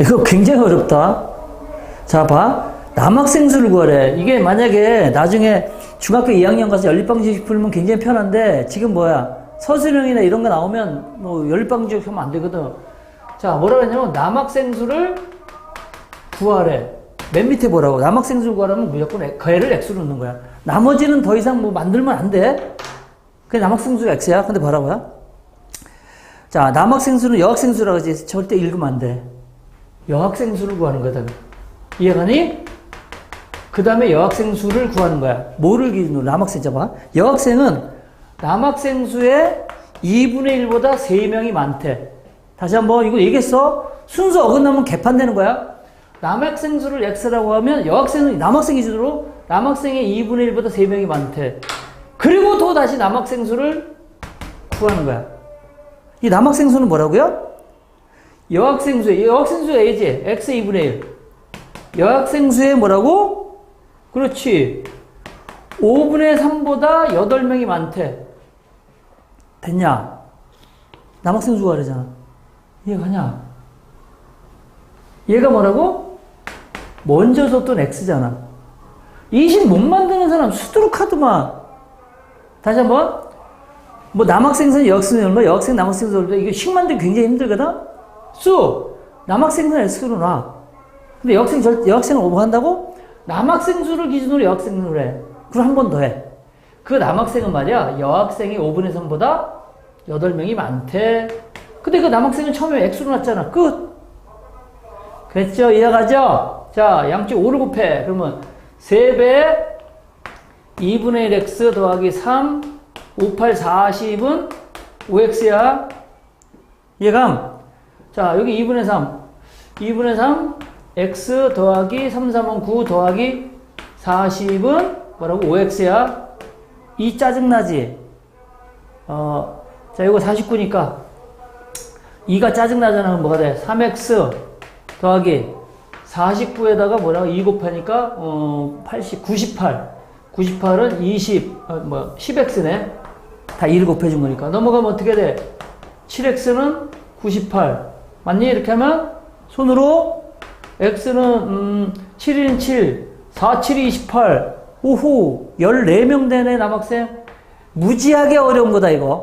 이거 굉장히 어렵다. 자, 봐. 남학생 수를 구하래. 이게 만약에 나중에 중학교 2학년 가서 연립방정식 풀면 굉장히 편한데, 지금 뭐야. 서술형이나 이런 거 나오면 뭐 연립방정식 하면 안 되거든. 자, 뭐라 그러냐면 남학생 수를 구하래. 맨 밑에 뭐라고? 남학생 수를 구하려면 무조건 엑- 거해를 x로 넣는 거야. 나머지는 더 이상 뭐 만들면 안 돼. 그냥 남학생 수가 x야. 근데 뭐라고요? 자, 남학생 수는 여학생 수라고 하지. 절대 읽으면 안 돼. 여학생 수를 구하는 거다. 이해가니? 그 다음에 여학생 수를 구하는 거야. 뭐를 기준으로? 남학생 잡아. 여학생은 남학생 수의 2분의 1보다 3명이 많대. 다시 한번 이거 얘기했어? 순서 어긋나면 개판되는 거야. 남학생 수를 X라고 하면 여학생은 남학생 기준으로 남학생의 2분의 1보다 3명이 많대. 그리고 또 다시 남학생 수를 구하는 거야. 이 남학생 수는 뭐라고요? 여학생수의 여학생수의 A지. X 2분의 1 여학생수의 뭐라고? 그렇지. 5분의 3보다 8명이 많대. 됐냐? 남학생 수가 그러잖아. 이해가냐? 얘가 뭐라고? 먼저 줬던 x잖아. 20못 만드는 사람 수두룩하더만. 다시 한 번. 뭐 남학생선 여학생은 얼마? 여학생 남학생선 얼마? 이거 식 만들기 굉장히 힘들거든 수 남학생은 X로 놔. 근데 여학생 절 여학생을 오버한다고 남학생 수를 기준으로 여학생을 해. 그럼 한 번 더 해. 그 남학생은 말이야 여학생이 5분의 3보다 8명이 많대. 근데 그 남학생은 처음에 X로 놨잖아. 끝. 됐죠? 이해가죠? 자, 양쪽 5를 곱해. 그러면 3배 2분의 1x 더하기 3 5, 8, 40은 5x야. 이해감? 자, 여기 2분의 3. 2분의 3, x 더하기 3, 3은 9 더하기 40은 뭐라고? 5x야. 이 짜증나지? 어, 자, 이거 49니까 2가 짜증나잖아. 그럼 뭐가 돼? 3x 더하기 49에다가 뭐라고? 2 곱하니까, 어, 80, 98. 98은 20, 어, 뭐, 10x네. 다 2를 곱해준 거니까. 넘어가면 어떻게 돼? 7x는 98. 맞니? 이렇게 하면 손으로 x는 음, 7인 7, 4, 7이 28. 오호, 14명 되네 남학생. 무지하게 어려운 거다 이거.